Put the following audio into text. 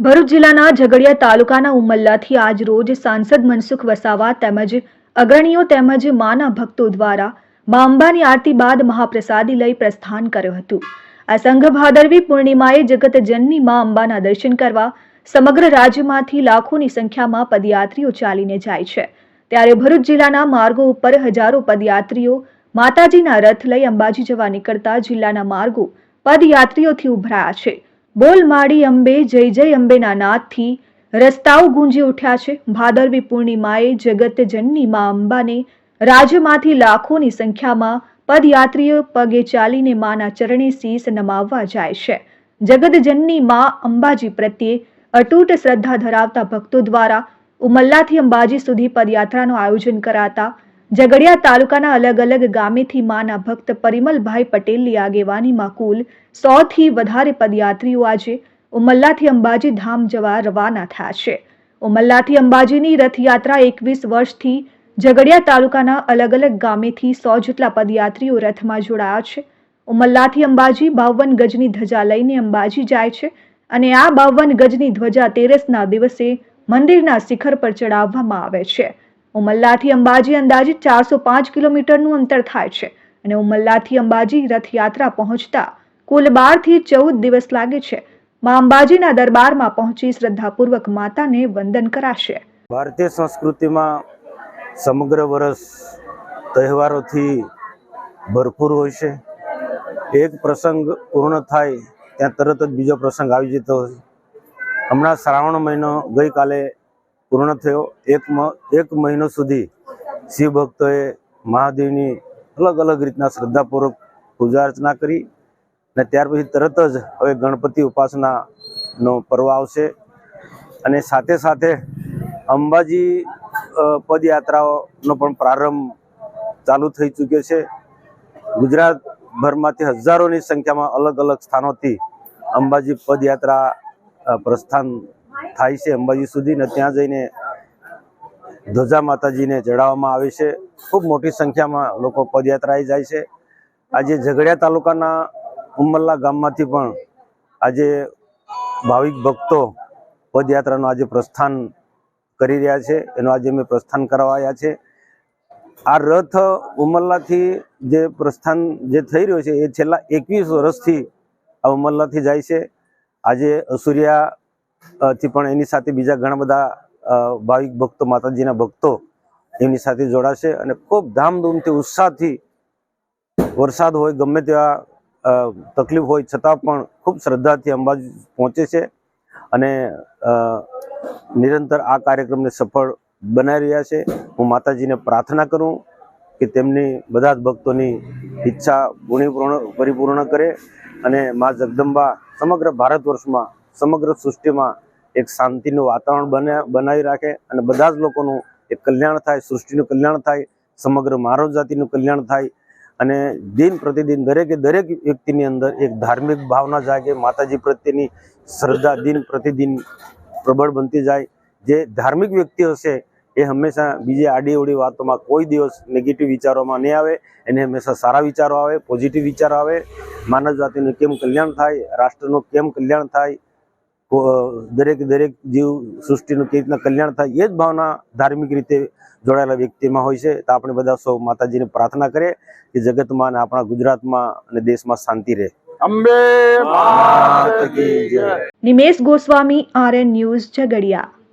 ભરૂચ જિલ્લાના ઝઘડિયા તાલુકાના ઉમલ્લાથી આજ રોજ સાંસદ મનસુખ વસાવા તેમજ અગ્રણીઓ તેમજ માના ભક્તો દ્વારા મા અંબાની આરતી બાદ મહાપ્રસાદી લઈ પ્રસ્થાન કર્યું હતું. આ સંઘ ભાદરવી પૂર્ણિમાએ જગતજનની મા અંબાના દર્શન કરવા સમગ્ર રાજ્યમાંથી લાખોની સંખ્યામાં પદયાત્રીઓ ચાલીને જાય છે. ત્યારે ભરૂચ જિલ્લાના માર્ગો ઉપર હજારો પદયાત્રીઓ માતાજીના રથ લઈ અંબાજી જવા નીકળતા જિલ્લાના માર્ગો પદયાત્રીઓથી ઉભરાયા છે. બોલ માડી અંબે, જય જય અંબેના નાદથી રસ્તાઓ ગુંજી ઉઠ્યા છે. ભાદરવી પૂર્ણિમાએ જગત જનની મા અંબાને. રાજ્યમાંથી લાખોની સંખ્યામાં પદયાત્રીઓ પગે ચાલીને માના ચરણે શીશ નમાવવા જાય છે. જગતજનની મા અંબાજી પ્રત્યે અતૂટ શ્રદ્ધા ધરાવતા ભક્તો દ્વારા ઉમલ્લાથી અંબાજી સુધી પદયાત્રાનું આયોજન કરાતા ઝઘડિયા તાલુકાના અલગ અલગ ગામેથી માના ભક્ત પરિમલભાઈ પટેલની આગેવાનીમાં કુલ સોથી વધારે પદયાત્રીઓ આજે ઉમલ્લાથી અંબાજી ધામ જવા રવાના થયા છે. ઉમલ્લાથી અંબાજીની રથયાત્રા એકવીસ વર્ષથી ઝઘડિયા તાલુકાના અલગ અલગ ગામેથી સો જેટલા પદયાત્રીઓ રથમાં જોડાયા છે. ઉમલ્લાથી અંબાજી બાવન ગજની ધજા લઈને અંબાજી જાય છે અને આ બાવન ગજની ધ્વજા તેરસના દિવસે મંદિરના શિખર પર ચડાવવામાં આવે છે. ઉમલ્લાથી અંબાજી અંદાજિત ચારસો પાંચ કિલોમીટરનું અંતર થાય છે અને ઉમલ્લાથી અંબાજી રથયાત્રા પહોંચતા કુલ બારથી ચૌદ દિવસ લાગે છે. મા અંબાજીના દરબારમાં પહોંચી શ્રદ્ધાપૂર્વક માતાને વંદન કરાશે. ભારતીય સંસ્કૃતિમાં સમગ્ર વર્ષ તહેવારોથી ભરપૂર હોય છે. એક પ્રસંગ પૂર્ણ થાય ત્યાં તરત જ બીજો પ્રસંગ આવી જતો હોય હમણાં શ્રાવણ મહિનો ગઈકાલે પૂર્ણ થયો. એક એક મહિનો સુધી શિવ ભક્તોએ મહાદેવની અલગ અલગ રીતના શ્રદ્ધાપૂર્વક પૂજા અર્ચના કરી અને ત્યાર પછી તરત જ હવે ગણપતિ ઉપાસનાનો પર્વ આવશે. અને સાથે સાથે અંબાજી પદયાત્રાઓનો પણ પ્રારંભ ચાલુ થઈ ચૂક્યો છે. ગુજરાતભરમાંથી હજારોની સંખ્યામાં અલગ અલગ સ્થાનોથી અંબાજી પદયાત્રા પ્રસ્થાન થાય છે અંબાજી સુધી ને ત્યાં જઈને ધ્વજા માતાજીને ચડાવવામાં આવે છે. ખૂબ મોટી સંખ્યામાં લોકો પદયાત્રાએ જાય છે. આજે ઝઘડિયા તાલુકાના ઉમલ્લા ગામમાંથી પણ આજે ભાવિક ભક્તો પદયાત્રાનું આજે પ્રસ્થાન કરી રહ્યા છે. એનું આજે અમે પ્રસ્થાન કરાવ્યા છે. આ રથ ઉમરલાથી જે પ્રસ્થાન જે થઈ રહ્યો છે એ છેલ્લા એકવીસ વર્ષથી આ ઉમરલાથી જાય છે. આજે અસુરિયા થી પણ એની સાથે બીજા ઘણા બધા ભાવિક ભક્તો, માતાજીના ભક્તો એમની સાથે જોડાશે અને ખૂબ ધામધૂમથી, ઉત્સાહથી વરસાદ હોય, ગમે તેવા તકલીફ હોય, છતાં પણ ખૂબ શ્રદ્ધાથી અંબાજી પહોંચે છે અને નિરંતર આ કાર્યક્રમને સફળ બનાવી રહ્યા છે. હું માતાજીને પ્રાર્થના કરું કે તેમની બધા જ ભક્તોની ઈચ્છા પૂર્ણ, પરિપૂર્ણ કરે અને મા જગદંબા સમગ્ર ભારત વર્ષમાં સમગ્ર સૃષ્ટિમાં એક શાંતિનું વાતાવરણ બને, બનાવી રાખે અને બધા જ લોકોનું એક કલ્યાણ થાય, સૃષ્ટિનું કલ્યાણ થાય, સમગ્ર માનવ જાતિનું કલ્યાણ થાય અને દિન પ્રતિદિન દરેકે દરેક વ્યક્તિની અંદર એક ધાર્મિક ભાવના જાગે, માતાજી પ્રત્યેની શ્રદ્ધા દિન પ્રતિદિન પ્રબળ બનતી જાય. જે ધાર્મિક વ્યક્તિ હશે, એ હંમેશા બીજી આડી અવડી વાતોમાં કોઈ દિવસ નેગેટિવ વિચારોમાં નહીં આવે, એને હંમેશા સારા વિચારો આવે પોઝિટિવ વિચારો આવે. માનવ જાતિનું કેમ કલ્યાણ થાય, રાષ્ટ્રનું કેમ કલ્યાણ થાય દરેક દરેક જીવ સૃષ્ટિનું કેવી રીતના કલ્યાણ થાય એ જ ભાવના ધાર્મિક રીતે જોડાયેલા વ્યક્તિમાં હોય છે. તો આપણે બધા સૌ માતાજીને પ્રાર્થના કરીએ કે જગતમાં અને આપણા ગુજરાતમાં અને દેશમાં શાંતિ રહે. Ambe Nimesh Goswami RN news Jhagadia.